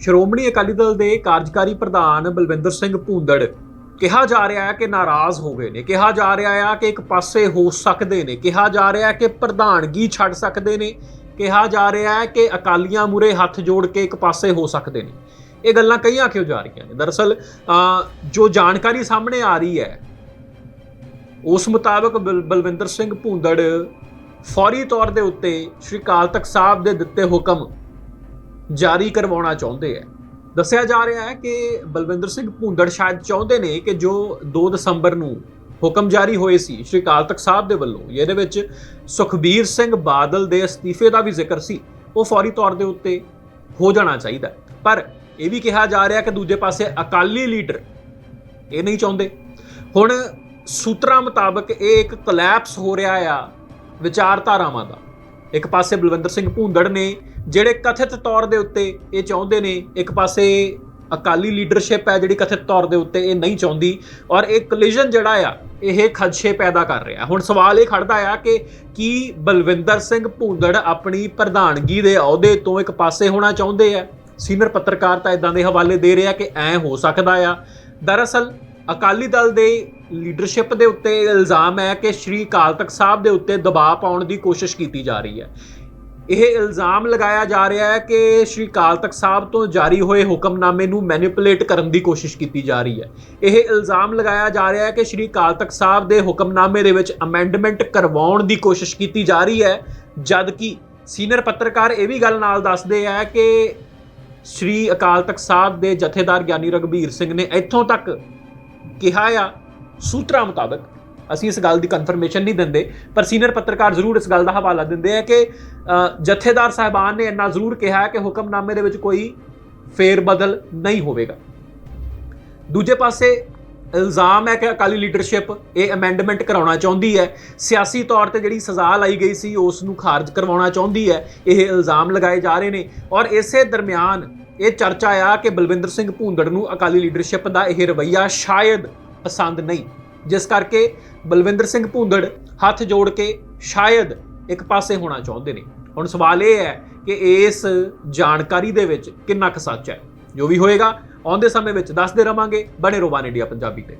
ਸ਼੍ਰੋਮਣੀ ਅਕਾਲੀ ਦਲ ਦੇ ਕਾਰਜਕਾਰੀ ਪ੍ਰਧਾਨ ਬਲਵਿੰਦਰ ਸਿੰਘ ਭੂੰਦੜ ਕਿਹਾ ਜਾ ਰਿਹਾ ਹੈ ਕਿ ਨਾਰਾਜ਼ ਹੋ ਗਏ ਨੇ। ਕਿਹਾ ਜਾ ਰਿਹਾ ਹੈ ਕਿ ਇੱਕ ਪਾਸੇ ਹੋ ਸਕਦੇ ਨੇ। ਕਿਹਾ ਜਾ ਰਿਹਾ ਹੈ ਕਿ ਪ੍ਰਧਾਨਗੀ ਛੱਡ ਸਕਦੇ ਨੇ। ਕਿਹਾ ਜਾ ਰਿਹਾ ਹੈ ਕਿ ਅਕਾਲੀਆਂ ਮੂਰੇ ਹੱਥ ਜੋੜ ਕੇ ਇੱਕ ਪਾਸੇ ਹੋ ਸਕਦੇ ਨੇ। ਇਹ ਗੱਲਾਂ ਕਈਆਂ ਕਿਉਂ ਜਾ ਰਹੀਆਂ ਨੇ? ਦਰਅਸਲ ਜੋ ਜਾਣਕਾਰੀ ਸਾਹਮਣੇ ਆ ਰਹੀ ਹੈ, ਉਸ ਮੁਤਾਬਕ ਬਲ- ਬਲਵਿੰਦਰ ਸਿੰਘ ਭੂੰਦੜ ਫੌਰੀ ਤੌਰ ਦੇ ਉੱਤੇ ਸ਼੍ਰੀ ਅਕਾਲ ਤਖਤ ਸਾਹਿਬ ਦੇ ਦਿੱਤੇ ਹੁਕਮ ਜਾਰੀ ਕਰਵਾਉਣਾ ਚਾਹੁੰਦੇ ਹੈ ਦੱਸਿਆ ਜਾ ਰਿਹਾ ਹੈ ਕਿ ਬਲਵਿੰਦਰ ਸਿੰਘ ਭੂੰਦੜ ਸ਼ਾਇਦ ਚਾਹੁੰਦੇ ਨੇ ਕਿ ਜੋ 2 ਦਸੰਬਰ ਨੂੰ ਹੁਕਮ ਜਾਰੀ ਹੋਏ ਸੀ, ਸ਼੍ਰੀ ਅਕਾਲ ਤਖਤ ਸਾਹਿਬ ਦੇ ਵੱਲੋਂ ਇਹਦੇ ਵਿੱਚ ਸੁਖਬੀਰ ਸਿੰਘ ਬਾਦਲ ਦੇ ਅਸਤੀਫੇ ਦਾ ਵੀ ਜ਼ਿਕਰ ਸੀ, ਉਹ ਫੌਰੀ ਤੌਰ ਦੇ ਉੱਤੇ ਹੋ ਜਾਣਾ ਚਾਹੀਦਾ ਪਰ ਇਹ ਵੀ ਕਿਹਾ ਜਾ ਰਿਹਾ ਕਿ ਦੂਜੇ ਪਾਸੇ ਅਕਾਲੀ ਲੀਡਰ ਇਹ ਨਹੀਂ ਚਾਹੁੰਦੇ। ਹੁਣ ਸੂਤਰਾਂ ਮੁਤਾਬਕ ਇਹ ਇੱਕ ਕੋਲੈਪਸ ਹੋ ਰਿਹਾ ਆ ਵਿਚਾਰਧਾਰਾਵਾਂ ਦਾ। ਇੱਕ ਪਾਸੇ ਬਲਵਿੰਦਰ ਸਿੰਘ ਭੂੰਦੜ ਨੇ ਜਿਹੜੇ ਕਥਿਤ ਤੌਰ ਦੇ ਉੱਤੇ ਇਹ ਚਾਹੁੰਦੇ ਨੇ, ਇੱਕ ਪਾਸੇ ਅਕਾਲੀ ਲੀਡਰਸ਼ਿਪ ਹੈ ਜਿਹੜੀ ਕਥਿਤ ਤੌਰ ਦੇ ਉੱਤੇ ਇਹ ਨਹੀਂ ਚਾਹੁੰਦੀ ਔਰ ਇਹ ਕਲੀਜਨ ਜਿਹੜਾ ਆ, ਇਹ ਖਦਸ਼ੇ ਪੈਦਾ ਕਰ ਰਿਹਾ। ਹੁਣ ਸਵਾਲ ਇਹ ਖੜਦਾ ਆ ਕਿ ਕੀ ਬਲਵਿੰਦਰ ਸਿੰਘ ਭੂੰਦੜ ਆਪਣੀ ਪ੍ਰਧਾਨਗੀ ਦੇ ਅਹੁਦੇ ਤੋਂ ਇੱਕ ਪਾਸੇ ਹੋਣਾ ਚਾਹੁੰਦੇ ਆ? ਸੀਨੀਅਰ ਪੱਤਰਕਾਰ ਤਾਂ ਇਦਾਂ ਦੇ ਹਵਾਲੇ ਦੇ ਰਿਹਾ ਕਿ ਐ ਹੋ ਸਕਦਾ ਆ। ਦਰਅਸਲ, ਅਕਾਲੀ ਦਲ ਦੇ ਲੀਡਰਸ਼ਿਪ ਦੇ ਉੱਤੇ ਇਲਜ਼ਾਮ ਹੈ ਕਿ ਸ਼੍ਰੀ ਅਕਾਲ ਤਖਤ ਸਾਹਿਬ ਦੇ ਉੱਤੇ ਦਬਾਅ ਪਾਉਣ ਦੀ ਕੋਸ਼ਿਸ਼ ਕੀਤੀ ਜਾ ਰਹੀ ਹੈ। ਇਹ ਇਲਜ਼ਾਮ ਲਗਾਇਆ ਜਾ ਰਿਹਾ ਹੈ ਕਿ ਸ਼੍ਰੀ ਅਕਾਲ ਤਖਤ ਸਾਹਿਬ ਤੋਂ ਜਾਰੀ ਹੋਏ ਹੁਕਮਨਾਮੇ ਨੂੰ ਮੈਨੀਪੂਲੇਟ ਕਰਨ ਦੀ ਕੋਸ਼ਿਸ਼ ਕੀਤੀ ਜਾ ਰਹੀ ਹੈ। ਇਹ ਇਲਜ਼ਾਮ ਲਗਾਇਆ ਜਾ ਰਿਹਾ ਹੈ ਕਿ ਸ਼੍ਰੀ ਅਕਾਲ ਤਖਤ ਸਾਹਿਬ ਦੇ ਹੁਕਮਨਾਮੇ ਦੇ ਵਿੱਚ ਅਮੈਂਡਮੈਂਟ ਕਰਵਾਉਣ ਦੀ ਕੋਸ਼ਿਸ਼ ਕੀਤੀ ਜਾ ਰਹੀ ਹੈ ਜਦ ਕਿ ਸੀਨੀਅਰ ਪੱਤਰਕਾਰ ਇਹ ਵੀ ਗੱਲ ਨਾਲ ਦੱਸਦੇ ਆ ਕਿ ਸ਼੍ਰੀ ਅਕਾਲ ਤਖਤ ਸਾਹਿਬ ਦੇ ਜਥੇਦਾਰ ਗਿਆਨੀ ਰਗਵੀਰ ਸਿੰਘ ਨੇ ਇੱਥੋਂ ਤੱਕ ਕਿਹਾ ਆ, ਸੂਤਰਾਂ ਮੁਤਾਬਕ ਅਸੀਂ ਇਸ ਗੱਲ ਦੀ ਕਨਫਰਮੇਸ਼ਨ ਨਹੀਂ ਦਿੰਦੇ, ਪਰ ਸੀਨੀਅਰ ਪੱਤਰਕਾਰ ਜ਼ਰੂਰ ਇਸ ਗੱਲ ਦਾ ਹਵਾਲਾ ਦਿੰਦੇ ਆ ਕਿ ਜਥੇਦਾਰ ਸਾਹਿਬਾਨ ਨੇ ਇੰਨਾ ਜ਼ਰੂਰ ਕਿਹਾ ਹੈ ਕਿ ਹੁਕਮਨਾਮੇ ਦੇ ਵਿੱਚ ਕੋਈ ਫੇਰ ਬਦਲ ਨਹੀਂ ਹੋਵੇਗਾ। ਦੂਜੇ ਪਾਸੇ ਇਲਜ਼ਾਮ ਹੈ ਕਿ ਅਕਾਲੀ ਲੀਡਰਸ਼ਿਪ ਇਹ ਅਮੈਂਡਮੈਂਟ ਕਰਾਉਣਾ ਚਾਹੁੰਦੀ ਹੈ। ਸਿਆਸੀ ਤੌਰ ਤੇ ਜਿਹੜੀ ਸਜ਼ਾ ਲਾਈ ਗਈ ਸੀ, ਉਸ ਨੂੰ ਖਾਰਜ ਕਰਵਾਉਣਾ ਚਾਹੁੰਦੀ ਹੈ। ਇਹ ਇਲਜ਼ਾਮ ਲਗਾਏ ਜਾ ਰਹੇ ਨੇ ਔਰ ਇਸੇ ਦਰਮਿਆਨ ਇਹ ਚਰਚਾ ਆ ਕਿ ਬਲਵਿੰਦਰ ਸਿੰਘ ਭੂੰਦੜ ਨੂੰ ਅਕਾਲੀ ਲੀਡਰਸ਼ਿਪ ਦਾ ਇਹ ਰਵੱਈਆ ਸ਼ਾਇਦ ਪਸੰਦ ਨਹੀਂ। ਜਿਸ ਕਰਕੇ ਬਲਵਿੰਦਰ ਸਿੰਘ ਭੂੰਦੜ ਹੱਥ ਜੋੜ ਕੇ ਸ਼ਾਇਦ ਇੱਕ ਪਾਸੇ ਹੋਣਾ ਚਾਹੁੰਦੇ ਨੇ। ਹੁਣ ਸਵਾਲ ਇਹ ਹੈ ਕਿ ਇਸ ਜਾਣਕਾਰੀ ਦੇ ਵਿੱਚ ਕਿੰਨਾ ਕੁ ਸੱਚ ਹੈ? ਜੋ ਵੀ ਹੋਏਗਾ, ਆਉਂਦੇ ਸਮੇਂ ਵਿੱਚ ਦੱਸਦੇ ਰਵਾਂਗੇ। ਬਣੇ ਰੋਵਾਨ ਇੰਡੀਆ ਪੰਜਾਬੀ ਤੇ।